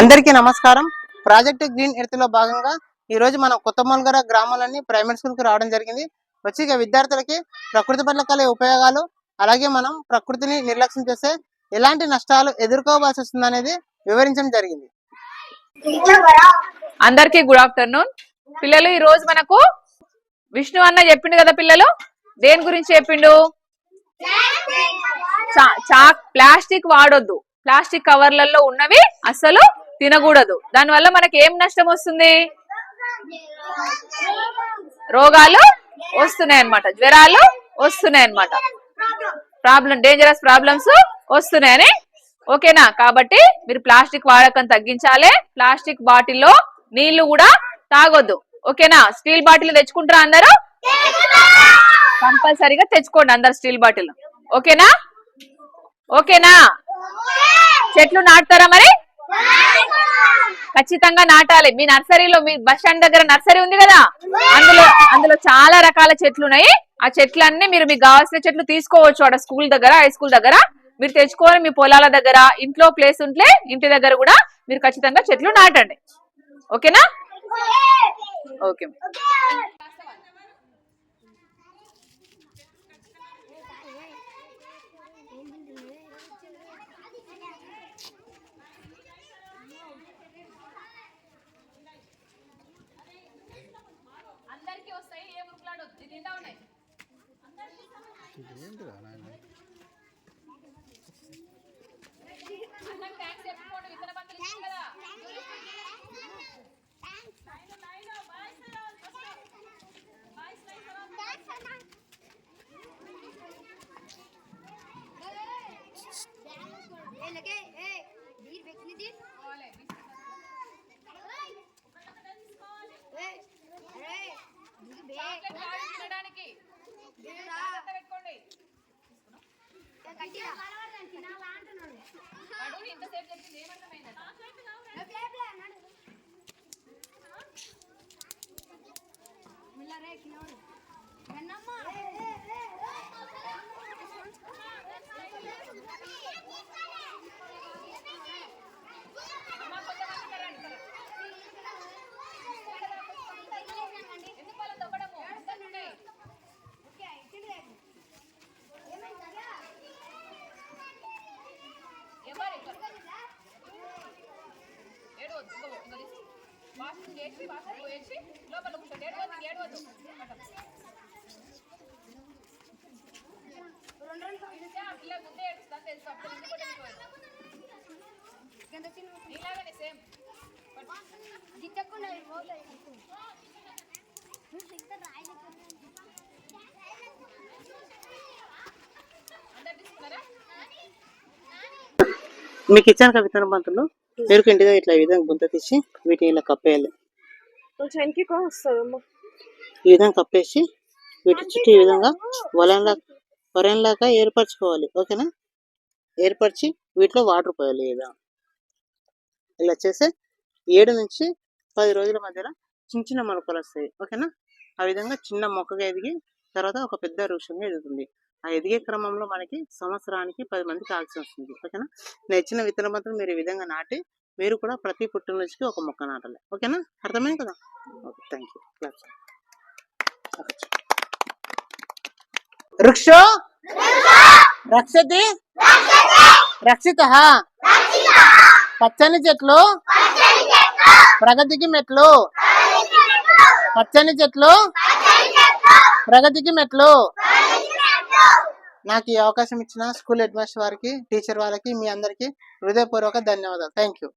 అందరికీ నమస్కారం. Project green ఎర్త్లో భాగంగా ఈ రోజు మనం కొత్త మొలగర గ్రామాలన్నీ ప్రైమరీ స్కూల్కి రావడం జరిగింది. వచ్చి విద్యార్థులకి ప్రకృతి పట్ల కలిగే ఉపయోగాలు అలాగే మనం ప్రకృతిని నిర్లక్ష్యం చేస్తే ఎలాంటి నష్టాలు ఎదుర్కోవాల్సి వస్తుంది అనేది వివరించడం జరిగింది. అందరికీ గుడ్ ఆఫ్టర్నూన్. పిల్లలు ఈ రోజు మనకు విష్ణు అన్న చెప్పిండు కదా పిల్లలు? దేని గురించి చెప్పిండు? చాక్ ప్లాస్టిక్ వాడొద్దు. ప్లాస్టిక్ కవర్లలో ఉన్నవి అస్సలు తినకూడదు. దానివల్ల మనకి ఏం నష్టం వస్తుంది? రోగాలు వస్తున్నాయి అన్నమాట జ్వరాలు వస్తున్నాయి అన్నమాట ప్రాబ్లం డేంజరస్ ప్రాబ్లమ్స్ వస్తున్నాయని. ఓకేనా? కాబట్టి మీరు ప్లాస్టిక్ వాడకం తగ్గించాలి. ప్లాస్టిక్ బాటిల్లో నీళ్ళు కూడా తాగొద్దు. ఓకేనా? స్టీల్ బాటిల్ తెచ్చుకుంటారా అందరూ? కంపల్సరీగా తెచ్చుకోండి అందరు స్టీల్ బాటిల్. ఓకేనా? ఓకేనా? చెట్లు నాటుతారా మరి? ఖచ్చితంగా నాటాలి. మీ నర్సరీలో మీ బస్ స్టాండ్ దగ్గర నర్సరీ ఉంది కదా? అందులో అందులో చాలా రకాల చెట్లు ఉన్నాయి. ఆ చెట్లన్నీ మీరు మీకు కావాల్సిన చెట్లు తీసుకోవచ్చు అక్కడ స్కూల్ దగ్గర హై స్కూల్ దగ్గర. మీరు తెచ్చుకొని మీ పొలాల దగ్గర ఇంట్లో ప్లేస్ ఉంటే ఇంటి దగ్గర కూడా మీరు ఖచ్చితంగా చెట్లు నాటండి. ఓకేనా? ఓకే అందరికీ వస్తాయి ఏ మురుకులాడొద్దు నిండా ఉన్నాయి అన్నం ట్యాంక్స్ ఇంతసేపు చెప్పింది ఏమర్థమైంది వాష్రూమ్ చేసి వాష్రూమ్ పోయేసి లోపల కూర్చోండి ఏడవద్దు ఏడవద్దు ఆ పిల్ల ముందే తెలుసు అప్పుడు సేమ్ మీ కిచెన్ విత్తన బంతులు ఎరుకు ఇంటిగా ఇట్లా ఈ విధంగా గుంత తీసి వీటిని ఇలా కప్పేయాలి. ఈ విధంగా కప్పేసి వీటి చుట్టూ ఈ విధంగా వలంలా వరంలాగా ఏర్పరచుకోవాలి. ఓకేనా? ఏర్పరిచి వీటిలో వాటర్ పోయాలి ఈ విధంగా. ఇలా చేస్తే ఏడు నుంచి పది రోజుల మధ్యలో చిన్న చిన్న మొలకలు వస్తాయి. ఓకేనా? ఆ విధంగా చిన్న మొక్కగా ఎదిగి తర్వాత ఒక పెద్ద వృక్షంగా ఎదుగుతుంది. ఆ ఎదిగే క్రమంలో మనకి సంవత్సరానికి పది మందికి ఆక్సిజన్ వస్తుంది. ఓకేనా? నేను ఇచ్చిన విత్తన మాత్రం మీరు ఈ విధంగా నాటి మీరు కూడా ప్రతి పుట్టినరోజుకి ఒక మొక్క నాటాలి. ఓకేనా? అర్థమైంది కదా? Okay thank you. క్లాప్స్. వృక్షో రక్షతి? రక్షిత? పచ్చని చెట్లు! ప్రగతికి మెట్లు? పచ్చని చెట్లు ప్రగతికి మెట్లు. నాకు ఈ అవకాశం ఇచ్చిన స్కూల్ హెడ్ మాస్టర్ వారికి టీచర్ వాళ్ళకి మీ అందరికీ హృదయపూర్వక ధన్యవాదాలు. Thank you.